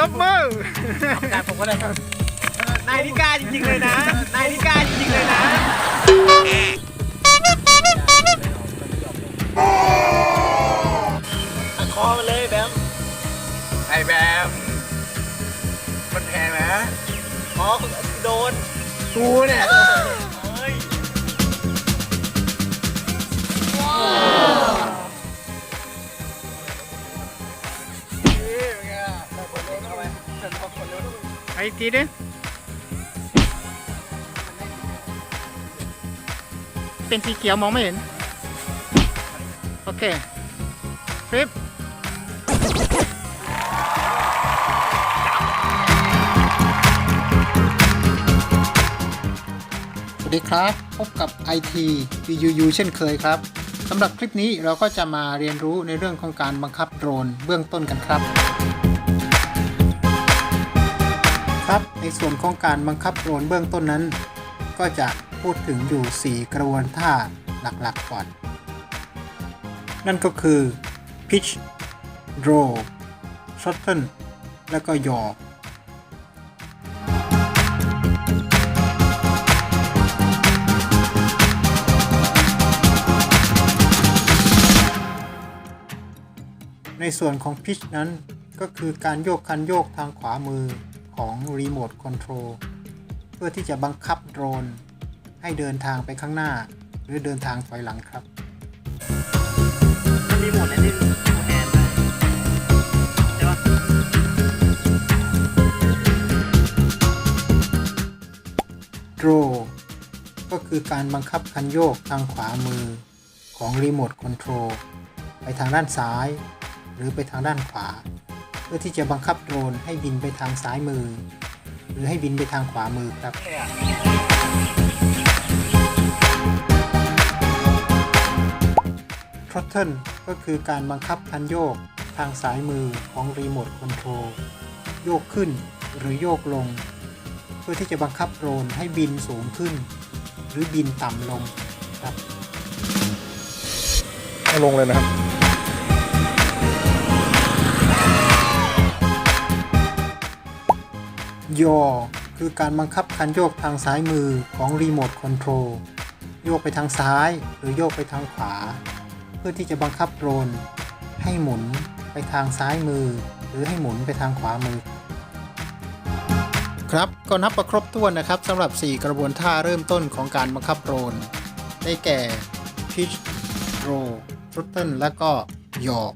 ตบมือการผมก็ได้ครับนายนิกาจริงๆเลยนะ นายนิกาจริงๆเลยนะตัดคอมันเลยแบมไอ้แบบมันแพงนะคอโดน กูเนี่ยเฮ้ย ไปอีกทีดิเป็นสีเขียวมองไม่เห็น โอเคฟลิปสวัสดีครับ พบกับ IT VUU เช่นเคยครับสำหรับคลิปนี้เราก็จะมาเรียนรู้ในเรื่องของการบังคับโดรนเบื้องต้นกันครับ ครับ ในส่วนของการบังคับโดรนเบื้องต้นนั้น ก็จะพูดถึงอยู่ 4 กระบวนท่าหลักๆก่อน นั่นก็คือ pitch draw throttle แล้วก็ yaw ในส่วนของ pitch นั้นก็คือการโยกคันโยกทางขวามือ ของรีโมทคอนโทรลเพื่อที่จะบังคับโดรน ให้เดินทางไปข้างหน้า หรือเดินทางถอยหลังครับรีโมทอันนี้โด์ได้ใช่ปะ draw ก็คือการบังคับคันโยกทางขวามือของรีโมทคอนโทรลไปทางด้านซ้าย หรือไปทางด้านขวา พื่อที่จะบังคับโดรนให้บินไปทางซ้ายมือ หรือให้บินไปทางขวามือครับ throttle ก็คือการบังคับคันโยกทางซ้ายมือของรีโมทคอนโทรลโยกขึ้นหรือโยกลง เพื่อที่จะบังคับโดรนให้บินสูงขึ้น หรือบินต่ำลงครับเอาลงเลยนะครับ ยอคือการบังคับคันโยกทางซ้ายมือของรีโมทคอนโทรลโยกไปทางซ้ายหรือโยกไปทางขวา เพื่อที่จะบังคับโดรนให้หมุนไปทางซ้ายมือ หรือให้หมุนไปทางขวามือ ครับก็นับประครบถ้วนนะครับสำหรับ 4 กระบวนท่าเริ่มต้นของการบังคับโดรนได้แก่ pitch roll throttle และก็ yaw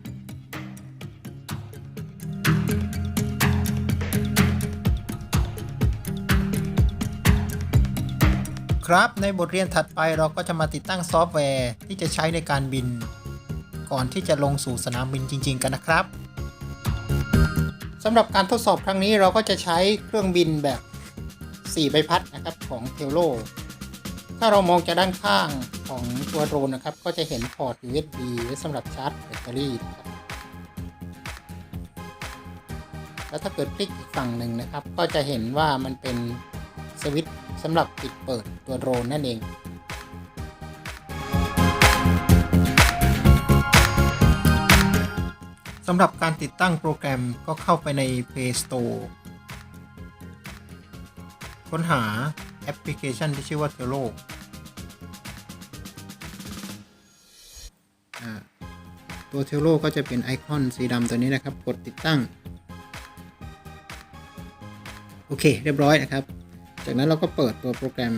ครับ ในบทเรียนถัดไปเราก็จะมาติดตั้งซอฟต์แวร์ที่จะใช้ในการบิน ก่อนที่จะลงสู่สนามบินจริง ๆ กันนะครับสำหรับการทดสอบครั้งนี้เราก็จะใช้เครื่องบินแบบ 4 ใบพัดนะครับของเทโลถ้าเรามองจากด้านข้างของตัวโดรนนะครับ ก็จะเห็นพอร์ต USB ไว้สำหรับชาร์จแบตเตอรี่นะครับแล้วถ้าเกิดคลิกอีกฝั่งหนึ่งนะครับ ก็จะเห็นว่ามันเป็น สวิตช์สำหรับปิดเปิดตัวโดรนนั่นเอง สำหรับการติดตั้งโปรแกรมก็เข้าไปใน Play Store ค้นหาแอปพลิเคชันที่ชื่อว่า t e l o อ่าตัว t e l o ก็จะเป็นไอคอนสีดำตัวนี้นะครับ กดติดตั้ง โอเค เรียบร้อยนะครับ จากนั้นเราก็เปิดตัวโปรแกรม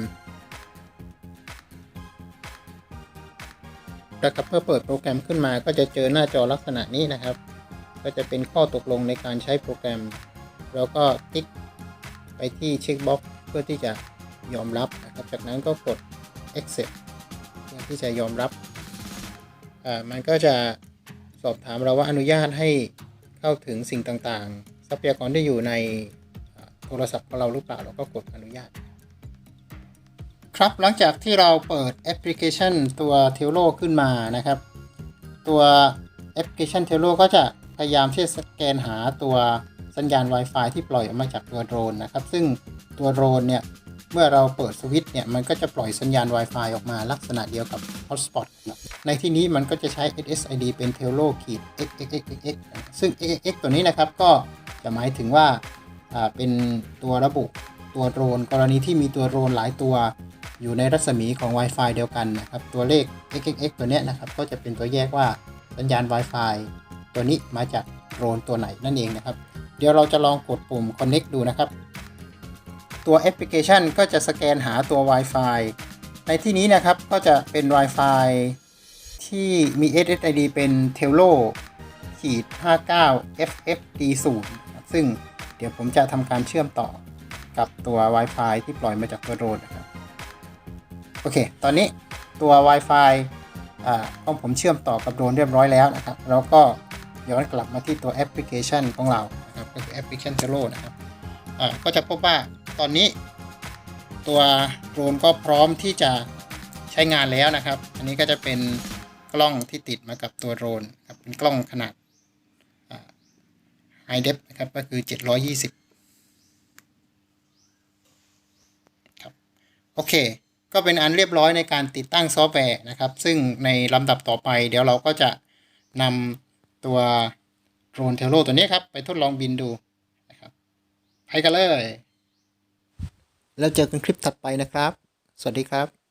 แล้วครับเพื่อเปิดโปรแกรมขึ้นมาก็จะเจอหน้าจอลักษณะนี้นะครับ ก็จะเป็นข้อตกลงในการใช้โปรแกรมแล้วก็ติ๊กไปที่เช็คบ็อกซ์เพื่อที่จะยอมรับนะครับ จากนั้นก็กด accept เพื่อที่จะยอมรับอ่ามันก็จะสอบถามเราว่าอนุญาตให้เข้าถึงสิ่งต่างๆ ทรัพยากรที่อยู่ใน โทรศัพท์ของเราหรือเปล่าเราก็กดอนุญาต ครับหลังจากที่เราเปิดแอปพลิเคชันตัว t e l o ขึ้นมานะครับ ตัวแอปพลิเคชัน t e l o ก็จะพยายามที่จะสแกนหาตัวสัญญาณ Wi-Fi ที่ปล่อยออกมาจากตัวโดรนนะครับ ซึ่งตัวโดรนเนี่ย เมื่อเราเปิดสวิตช์เนี่ย มันก็จะปล่อยสัญญาณ Wi-Fi ออกมาลักษณะเดียวกับ Hotspot ในที่นี้มันก็จะใช้ SSID เป็น t e l o ขีด xxxx ซึ่ง xxx ตัวนี้นะครับ ก็จะหมายถึงว่า เป็นตัวระบุตัวโดรน กรณีที่มีตัวโดรนหลายตัว อยู่ในรัศมีของ Wi-Fi เดียวกันนะครับ ตัวเลข xxx ตัวเนี้ยนะครับ ก็จะเป็นตัวแยกว่าสัญญาณ Wi-Fi ตัวนี้มาจากโดรนตัวไหนนั่นเองนะครับ เดี๋ยวเราจะลองกดปุ่ม connect ดูนะครับ ตัวแอปพลิเคชันก็จะสแกนหาตัว Wi-Fi ในที่นี้นะครับก็จะเป็น Wi-Fi ที่มี SSID เป็น t e l o ขีด 59 FFD0 นะครับซึ่ง เดี๋ยวผมจะทำการเชื่อมต่อกับตัว Wi-Fi ที่ปล่อยมาจากตัวโดรนนะครับ โอเค ตอนนี้ตัว Wi-Fi อ่าของผมเชื่อมต่อกับโดรนเรียบร้อยแล้วนะครับแล้วก็ย้อนกลับมาที่ตัวแอปพลิเคชันของเรานะครับก็คือแอปพลิเคชัน Tello นะครับอ่าก็จะพบว่าตอนนี้ตัวโดรนก็พร้อมที่จะใช้งานแล้วนะครับ อันนี้ก็จะเป็นกล้องที่ติดมากับตัวโดรนครับเป็นกล้องขนาด ไฮเดฟนะครับก็คือ 720ครับโอเค ก็เป็นอันเรียบร้อยในการติดตั้งซอฟต์แวร์นะครับ ซึ่งในลำดับต่อไป เดี๋ยวเราก็จะนำตัวโดรนเทโลตัวนี้ครับ ไปทดลองบินดูนะครับไปกันเลย แล้วเจอกันคลิปถัดไปนะครับ สวัสดีครับ